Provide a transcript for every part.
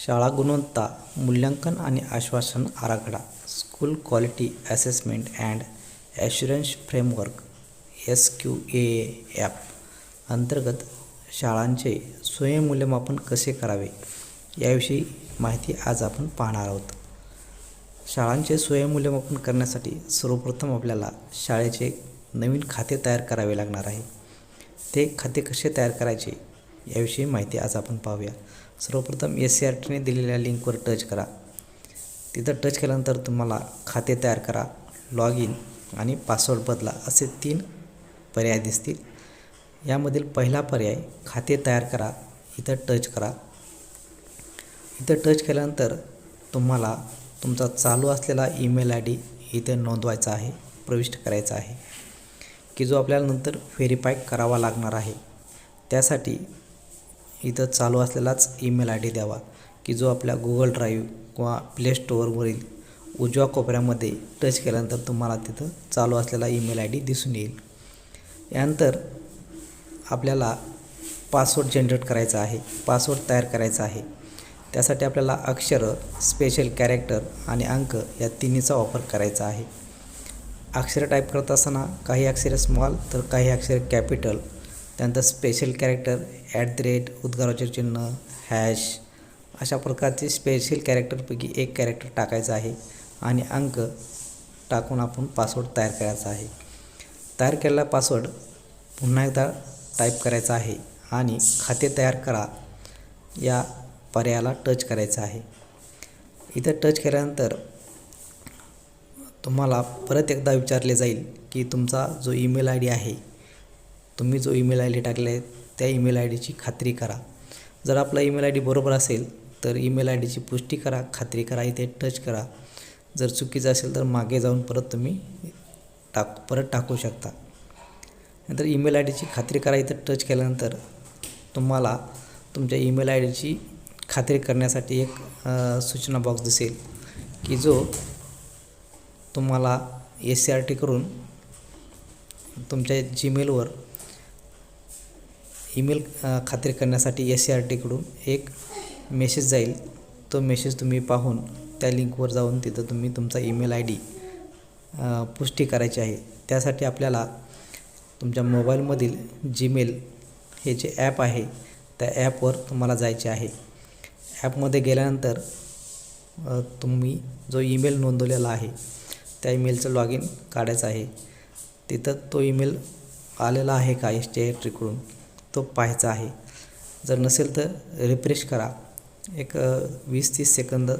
शाळा गुणवत्ता मूल्यांकन आणि आश्वासन आराखडा school quality assessment and assurance framework S Q A app अंतर्गत शाळांचे स्वयंमूल्यमापन कसे करावे याविषयी माहिती आज आपण पाहणार आहोत. शाळांचे स्वयंमूल्यमापन करण्यासाठी सर्वप्रथम आपल्याला शाळेचे नवीन खाते तयार करावे लागणार आहे. ते खाते कसे तयार करायचे याविषयी माहिती आज आपण पाहूया. सर्वप्रथम एस सी आर टीने दिलेल्या लिंकवर टच करा. तिथं टच केल्यानंतर तुम्हाला खाते तयार करा लॉग इन आणि पासवर्ड बदला असे तीन पर्याय दिसतील. यामधील पहिला पर्याय खाते तयार करा इथं टच करा. इथं टच केल्यानंतर तुम्हाला तुमचा चालू असलेला ईमेल आय डी इथे नोंदवायचा आहे प्रविष्ट करायचा आहे की जो आपल्याला नंतर व्हेरीफाय करावा लागणार आहे. त्यासाठी इथं चालू असलेलाच ईमेल आय डी द्यावा की जो आपल्या गुगल ड्राईव्ह किंवा प्ले स्टोअरवरील उजव्या कोपऱ्यामध्ये टच केल्यानंतर तुम्हाला तिथं चालू असलेला ईमेल आय डी दिसून येईल. यानंतर आपल्याला पासवर्ड जनरेट करायचा आहे पासवर्ड तयार करायचा आहे. त्यासाठी आपल्याला अक्षरं स्पेशल कॅरेक्टर आणि अंक या तिन्हीचा वापर करायचा आहे. अक्षरं टाईप करत असताना काही अक्षरे स्मॉल तर काही अक्षरे कॅपिटल त्यानंतर special character at the rate उद्गाराचे चिन्ह हॅश अशा प्रकारचे स्पेशल कॅरेक्टरपैकी एक कॅरेक्टर टाकायचं आहे आणि अंक टाकून आपण पासवर्ड तयार करायचा आहे. तयार केलेला पासवर्ड पुन्हा एकदा टाईप करायचा आहे आणि खाते तयार करा. या पर्यायाला टच करायचं आहे. इथं टच केल्यानंतर तुम्हाला परत एकदा विचारले जाईल की तुमचा जो ईमेल आय डी आहे तुम्ही जो ईमेल आय डी टाकला आहे त्या ईमेल आय डीची खात्री करा. जर आपला ईमेल आय डी बरोबर असेल तर ईमेल आय डीची पुष्टी करा खात्री करा इथे टच करा. जर चुकीचं असेल तर मागे जाऊन परत तुम्ही टाक परत टाकू शकता. नंतर ईमेल आय डीची खात्री करा इथं टच केल्यानंतर तुम्हाला तुमच्या ईमेल आय डीची खात्री करण्यासाठी एक सूचना बॉक्स दिसेल की जो तुम्हाला एस सी आर टी करून तुमच्या जीमेलवर ईमेल खात्री करण्यासाठी एस सी आर टीकडून एक मेसेज जाईल. तो मेसेज तुम्ही पाहून त्या लिंकवर जाऊन तिथं तुम्ही तुमचा ईमेल आय डी पुष्टी करायची आहे. त्यासाठी आपल्याला तुमच्या मोबाईलमधील जीमेल हे जे ॲप आहे त्या ॲपवर तुम्हाला जायचे आहे. ॲपमध्ये गेल्यानंतर तुम्ही जो ईमेल नोंदवलेला आहे त्या ईमेलचं लॉग इन काढायचं आहे. तिथं तो ईमेल आलेला आहे का एस टी आय टीकडून तो पाहायचा आहे. जर नसेल तर रिफ्रेश करा. एक वीस तीस सेकंद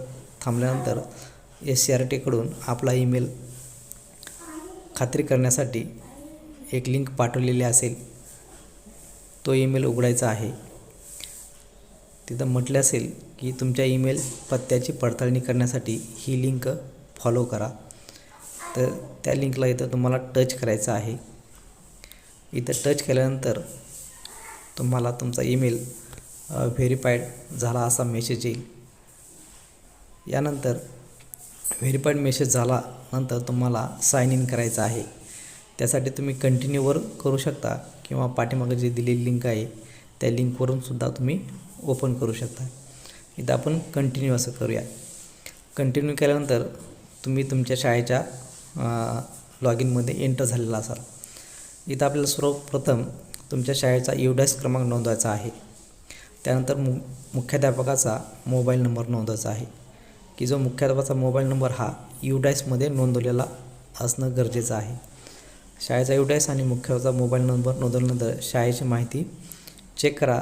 थांबल्यानंतर एस सी आर टीकडून आपला ईमेल खात्री करण्यासाठी एक लिंक पाठवलेली असेल. तो ईमेल उघडायचा आहे. तिथं म्हटले असेल की तुमच्या ईमेल पत्त्याची पडताळणी करण्यासाठी ही लिंक फॉलो करा. तर त्या लिंकला इथं तुम्हाला टच करायचं आहे. इथं टच केल्यानंतर तुम्हाला तुमचा ईमेल व्हेरीफाईड झाला असा मेसेज येईल. यानंतर व्हेरीफाईड मेसेज झाला नंतर तुम्हाला साईन इन करायचं आहे. त्यासाठी तुम्ही कंटिन्यूवर करू शकता किंवा पाठीमागे जी दिलेली लिंक आहे त्या लिंकवरून सुद्धा तुम्ही ओपन करू शकता. इथं आपण कंटिन्यू असं करूया. कंटिन्यू केल्यानंतर तुम्ही तुमच्या शाळेच्या लॉग इनमध्ये एंटर झालेला असाल. इथं आपल्याला सर्वप्रथम तुमच्या शाळेचा युडॅस क्रमांक नोंदवायचा आहे. त्यानंतर मु मुख्याध्यापकाचा मोबाईल नंबर नोंदवायचा आहे. की जो मुख्याध्यापकाचा मोबाईल नंबर हा युडॅसमध्ये नोंदवलेला असणं गरजेचं आहे. शाळेचा युडॅस आणि मुख्याचा मोबाईल नंबर नोंदवल्यानंतर शाळेची माहिती चेक करा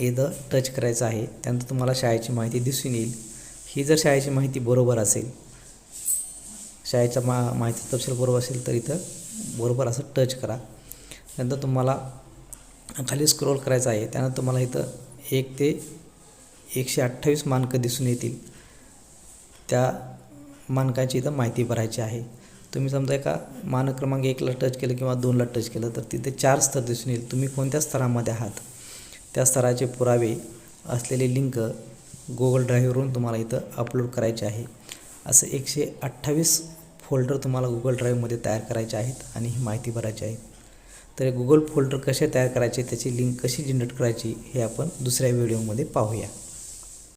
इथं टच करायचं आहे. त्यानंतर तुम्हाला शाळेची माहिती दिसून येईल. ही जर शाळेची माहिती बरोबर असेल शाळेच्या मा माहिती तपशील बरोबर असेल तर इथं बरोबर असं टच करा. नंतर तुम्हाला खाली स्क्रोल करायचं आहे त्यानंतर तुम्हाला इथं एक ते एकशे अठ्ठावीस मानकं दिसून येतील. त्या मानकाची इथं माहिती भरायची आहे. तुम्ही समजा एका मानक क्रमांक एकला टच केलं किंवा दोनला टच केलं तर तिथे चार स्तर दिसून येईल. तुम्ही कोणत्या स्तरामध्ये आहात? त्या स्तराचे पुरावे असलेली लिंक गुगल ड्राईव्हवरून तुम्हाला इथं अपलोड करायचे आहे. असं एकशे अठ्ठावीस फोल्डर तुम्हाला गुगल ड्राईव्हमध्ये तयार करायचे आहेत आणि ही माहिती भरायची आहे. तर गुगल फोल्डर कसे तयार करायचे त्याची लिंक कशी जनरेट करायची हे आपण दुसऱ्या व्हिडिओमध्ये पाहूया.